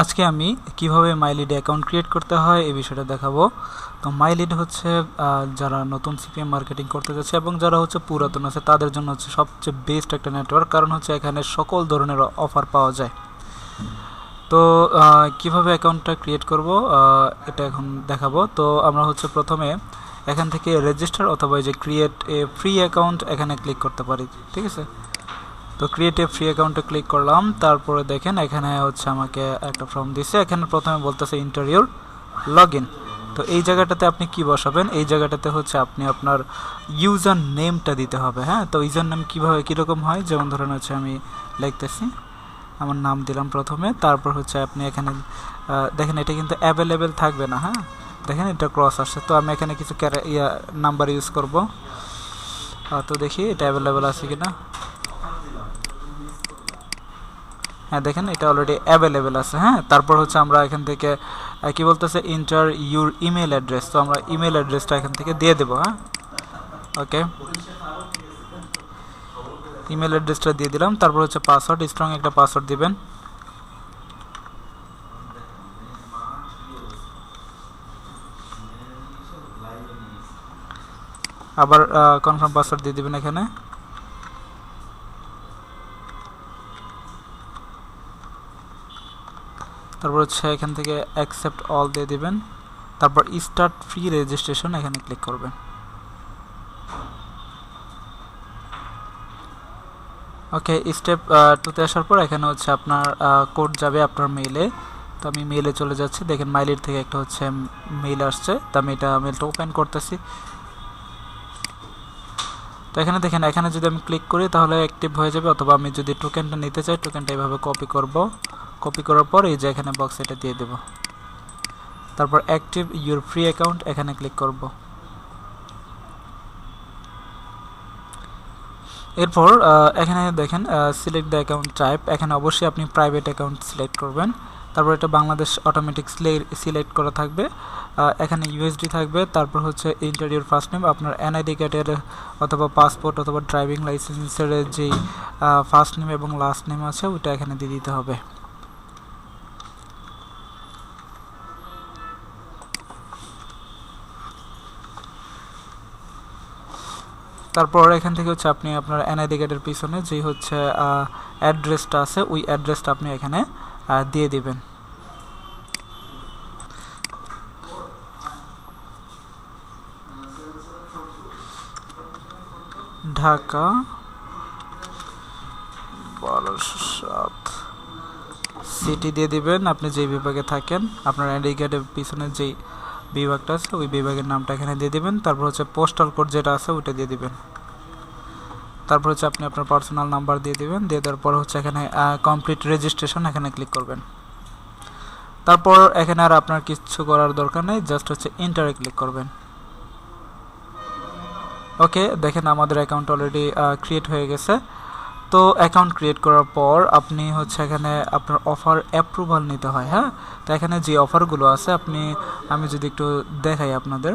আজকে আমি কীভাবে মাইলিড অ্যাকাউন্ট ক্রিয়েট করতে হয় এই বিষয়টা দেখাবো। তো মাইলিড হচ্ছে যারা নতুন সিপিএম মার্কেটিং করতে যাচ্ছে এবং যারা হচ্ছে পুরাতন আছে, তাদের জন্য হচ্ছে সবচেয়ে বেস্ট একটা নেটওয়ার্ক কারণ হচ্ছে এখানে সকল ধরনের অফার পাওয়া যায়। তো কীভাবে অ্যাকাউন্টটা ক্রিয়েট করব এটা এখন দেখাবো। তো আমরা হচ্ছে প্রথমে এখান থেকে রেজিস্টার অথবা যে ক্রিয়েট এ ফ্রি অ্যাকাউন্ট এখানে ক্লিক করতে পারি, ঠিক আছে? তো ক্রিয়েট এ ফ্রি অ্যাকাউন্টে ক্লিক করলাম, তারপরে দেখেন এখানে হচ্ছে আমাকে একটা ফর্ম দিছে, এখানে প্রথমে বলতেছে ইন্টারভিউর লগ ইন তো এই জায়গাটাতে আপনি কি বসাবেন? এই জায়গাটাতে হচ্ছে আপনি আপনার ইউজার নেমটা দিতে হবে হ্যাঁ? তো ইউজার নেম কীভাবে, কীরকম হয়? যেমন ধরেন হচ্ছে আমি লিখতেছি, আমার নাম দিলাম প্রথমে, তারপর হচ্ছে আপনি এখানে দেখেন এটা কিন্তু অ্যাভেলেবেল থাকবে না হ্যাঁ? দেখেন এটা ক্রস আসছে, তো আমি এখানে কিছু ক্যারে ইয়া নাম্বার ইউজ করব। তো দেখি এটা অ্যাভেলেবেল আছে কিনা। হ্যাঁ দেখেন, এটা অলরেডি অ্যাভেলেবেল আছে হ্যাঁ? তারপর হচ্ছে আমরা এখান থেকে কি বলতেছে? ইন্টার ইউর ইমেল অ্যাড্রেস তো আমরা ইমেল অ্যাড্রেসটা এখান থেকে দিয়ে দেবো হ্যাঁ? ওকে ইমেল অ্যাড্রেসটা দিয়ে দিলাম, তারপর হচ্ছে পাসওয়ার্ড স্ট্রং একটা পাসওয়ার্ড দিবেন। আবার কনফার্ম পাসওয়ার্ড দিয়ে দিবেন এখানে। তারপর হচ্ছে এখান থেকে অ্যাকসেপ্ট অল দিয়ে দিবেন। তারপর স্টার্ট ফ্রি রেজিস্ট্রেশন এখানে ক্লিক করবেন। ওকে স্টেপ টুতে আসার পর এখানে হচ্ছে আপনার কোড যাবে আপনার মেইলে তো আমি মেইলে চলে যাচ্ছি। দেখেন মাইলের থেকে একটা হচ্ছে মেইল আসছে। তো আমি এটা মেইলটা ওপেন করতেছি। তো এখানে দেখেন, এখানে যদি আমি ক্লিক করি তাহলে অ্যাক্টিভ হয়ে যাবে। অথবা আমি যদি টোকেনটা নিতে চাই টোকেনটা এইভাবে কপি করব। কপি করার পর এই যে এখানে বক্স এটা দিয়ে দেব। তারপর অ্যাক্টিভ ইউর ফ্রি অ্যাকাউন্ট এখানে ক্লিক করব। এরপর এখানে দেখেন সিলেক্ট দ্য অ্যাকাউন্ট টাইপ এখানে অবশ্যই আপনি প্রাইভেট অ্যাকাউন্ট সিলেক্ট করবেন। তারপর এটা বাংলাদেশ অটোমেটিক সিলেক্ট করা থাকবে। এখানে ইউএসডি থাকবে। তারপর হচ্ছে ইন্টারভিউর ফার্স্ট নেম আপনার এনআইডি কার্ডের অথবা পাসপোর্ট অথবা ড্রাইভিং লাইসেন্সের যেই ফার্স্ট নেম এবং লাস্ট নেম আছে ওটা এখানে দিয়ে দিতে হবে। তারপর এখান থেকে হচ্ছে আপনি আপনার এনআইডি কার্ডের পিছনে যেই হচ্ছে অ্যাড্রেসটা আছে, ওই অ্যাড্রেসটা আপনি এখানে দিয়ে দিবেন। ঢাকা বারোশো সিটি দিয়ে দিবেন, আপনি যেই বিভাগে থাকেন, আপনার আইডি কার্ডের পিছনে যেই বিভাগটা আছে, ওই বিভাগের নামটা এখানে দিয়ে দিবেন। তারপর হচ্ছে পোস্টাল কোড যেটা আছে, ওইটা দিয়ে দিবেন। তারপর হচ্ছে আপনি আপনার পার্সোনাল নাম্বার দিয়ে দিবেন। দিয়ে দেওয়ার পর হচ্ছে এখানে কমপ্লিট রেজিস্ট্রেশন এখানে ক্লিক করবেন। তারপর এখানে আর আপনার কিছু করার দরকার নেই জাস্ট হচ্ছে ইন্টারে ক্লিক করবেন। ওকে দেখেন আমাদের অ্যাকাউন্ট অলরেডি ক্রিয়েট হয়ে গেছে। তো অ্যাকাউন্ট ক্রিয়েট করার পর আপনি হচ্ছে এখানে আপনার অফার অ্যাপ্রুভাল নিতে হয় হ্যাঁ? তো এখানে যে অফারগুলো আছে, আপনি, আমি যদি একটু দেখাই আপনাদের,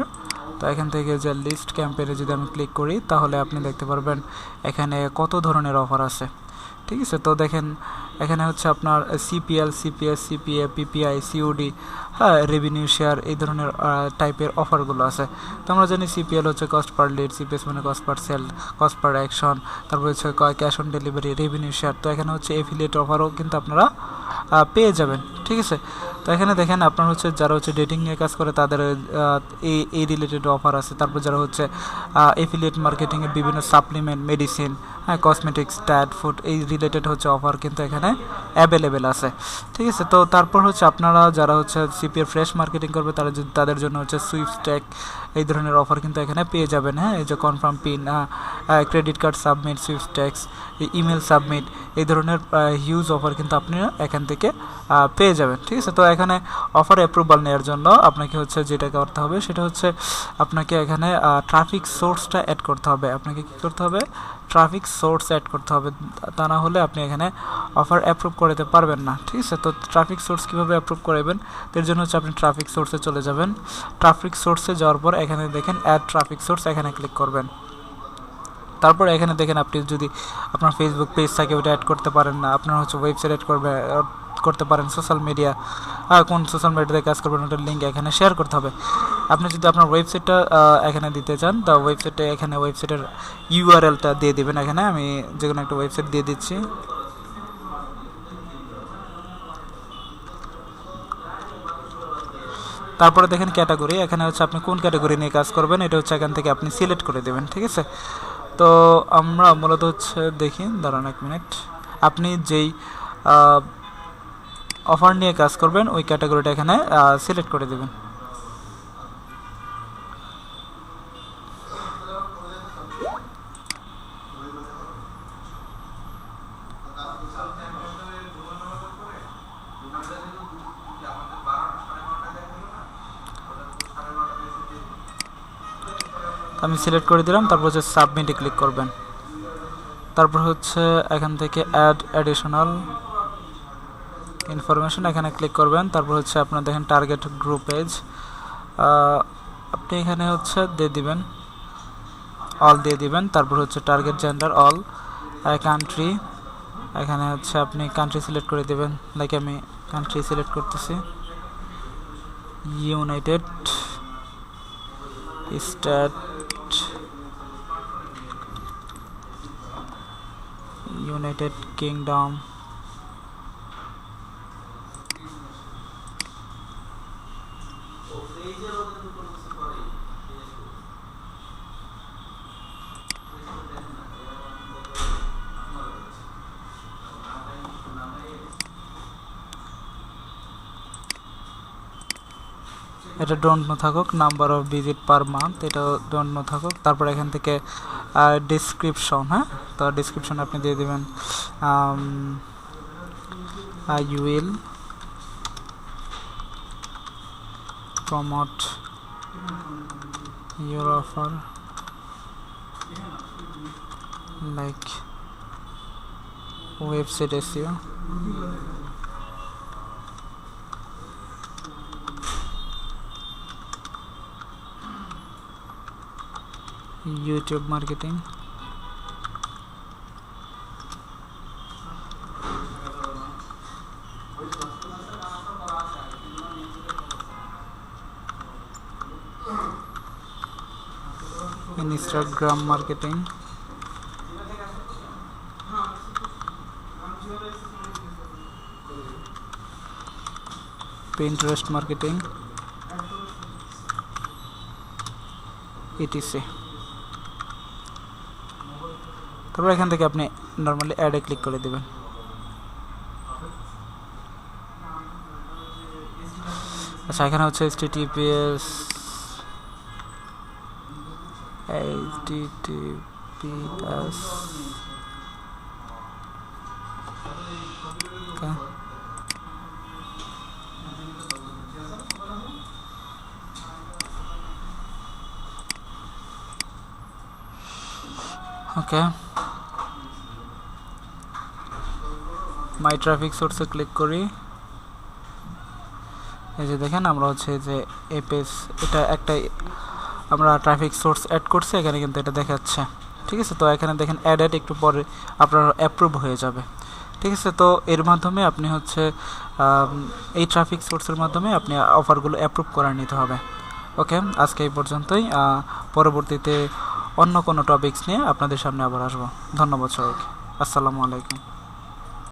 তো এখান থেকে যে লিস্ট ক্যাম্পেনে যদি আমি ক্লিক করি, তাহলে আপনি দেখতে পারবেন এখানে কত ধরনের অফার আছে, ঠিক আছে? তো দেখেন এখানে হচ্ছে আপনার CPL CPS CPA PPI COD হ্যাঁ রেভিনিউ শেয়ার এই ধরনের টাইপের অফারগুলো আছে। তো আমরা জানি সিপিএল হচ্ছে কস্ট পার লিড সিপিএস মানে cost per sale cost per action তারপর হচ্ছে cash on delivery revenue share তো এখানে হচ্ছে এফিলিয়েট অফারও কিন্তু আপনারা পেয়ে যাবেন, ঠিক আছে? তো এখানে দেখেন আপনার হচ্ছে যারা হচ্ছে ডেটিং নিয়ে কাজ করে, তাদের এই এই রিলেটেড অফার আছে। তারপর যারা হচ্ছে এফিলিয়েট মার্কেটিংয়ের বিভিন্ন সাপ্লিমেন্ট মেডিসিন হ্যাঁ কসমেটিক্স ট্যাড ফুড এই রিলেটেড হচ্ছে অফার কিন্তু এখানে অ্যাভেলেবেল আছে। ঠিক আছে? তো তারপর হচ্ছে আপনারা যারা হচ্ছে সিপিএর ফ্রেশ মার্কেটিং করবে, তারা যদি তাদের জন্য হচ্ছে সুইফট ট্যাগ এই ধরনের অফার কিন্তু এখানে পেয়ে যাবেন হ্যাঁ? এই যে confirm pin credit card submit swift tax email submit এই ধরনের হিউজ অফার কিন্তু আপনি এখান থেকে পেয়ে যাবেন। ঠিক আছে? তো এখানে অফার অ্যাপ্রুভাল নেওয়ার জন্য আপনাকে হচ্ছে যেটা করতে হবে, সেটা হচ্ছে আপনাকে এখানে ট্রাফিক সোর্সটা অ্যাড করতে হবে। আপনাকে কী করতে হবে? ট্রাফিক সোর্স অ্যাড করতে হবে, তা না হলে আপনি এখানে অফার অ্যাপ্রুভ করতে পারবেন না, ঠিক আছে? তো ট্রাফিক সোর্স কীভাবে অ্যাপ্রুভ করাবেন? এর জন্য হচ্ছে আপনি ট্রাফিক সোর্সে চলে যাবেন। ট্রাফিক সোর্সে যাওয়ার পর এখানে দেখেন অ্যাড ট্রাফিক সোর্স এখানে ক্লিক করবেন। তারপর এখানে দেখেন আপনি যদি আপনার ফেসবুক পেজ থাকে ওটা অ্যাড করতে পারেন না। আপনার হচ্ছে ওয়েবসাইট অ্যাড করবে, করতে পারেন সোশ্যাল মিডিয়া কোন সোশ্যাল মিডিয়াতে কাজ করবেন, ওটার লিঙ্ক এখানে শেয়ার করতে হবে। আপনি যদি আপনার ওয়েবসাইটটা এখানে দিতে চান, তা ওয়েবসাইটটা এখানে ওয়েবসাইটের ইউআরএলটা দিয়ে দিবেন এখানে। আমি যে কোনো একটা ওয়েবসাইট দিয়ে দিচ্ছি। তারপরে দেখেন ক্যাটাগরি এখানে হচ্ছে আপনি কোন ক্যাটাগরি নিয়ে কাজ করবেন, এটা হচ্ছে এখান থেকে আপনি সিলেক্ট করে দেবেন, ঠিক আছে? তো আমরা মূলত হচ্ছে দেখি, দাঁড়ান এক মিনিট আপনি যেই অফার নিয়ে কাজ করবেন, ওই ক্যাটাগরিটা এখানে সিলেক্ট করে দেবেন। আমি সিলেক্ট করে দিলাম, তারপর হচ্ছে সাবমিটে ক্লিক করবেন। তারপর হচ্ছে এখান থেকে অ্যাড অ্যাডিশনাল ইনফরমেশন এখানে ক্লিক করবেন। তারপর হচ্ছে আপনার দেখেন টার্গেট গ্রুপ পেজ আপনি এখানে হচ্ছে দিয়ে দিবেন অল দিয়ে দিবেন। তারপর হচ্ছে টার্গেট জেন্ডার অল কান্ট্রি এখানে হচ্ছে আপনি কান্ট্রি সিলেক্ট করে দেবেন। লাইক আমি কান্ট্রি সিলেক্ট করতেছি। United State United Kingdom. এটা ডোন্ট নো থাকুক number of visit per month এটা ডোন্ট নো থাকুক। তারপর এখান থেকে ডিসক্রিপশন হ্যাঁ? তো ডিসক্রিপশন আপনি দিয়ে দেবেন I will promote your offer like website SEO YouTube marketing Instagram marketing Pinterest marketing etc তারপর এখান থেকে আপনি নর্মালি অ্যাডে ক্লিক করে দেবেন। আচ্ছা এখানে হচ্ছে H TPS H okay my traffic সোর্সে click করি। এই যে দেখেন, আমরা হচ্ছে যে এ পেজ এটা একটা আমরা ট্রাফিক সোর্স অ্যাড করছি, এখানে কিন্তু এটা দেখাচ্ছে। ঠিক আছে? তো এখানে দেখেন অ্যাড অ্যাড একটু পরে আপনার অ্যাপ্রুভ হয়ে যাবে। ঠিক আছে? তো এর মাধ্যমে আপনি হচ্ছে এই ট্রাফিক সোর্সের মাধ্যমে আপনি অফারগুলো অ্যাপ্রুভ করে নিতে হবে। ওকে আজকে এই পর্যন্তই। পরবর্তীতে অন্য কোনো টপিকস নিয়ে আপনাদের সামনে আবার আসব। ধন্যবাদ সবাইকে। আসসালামু আলাইকুম।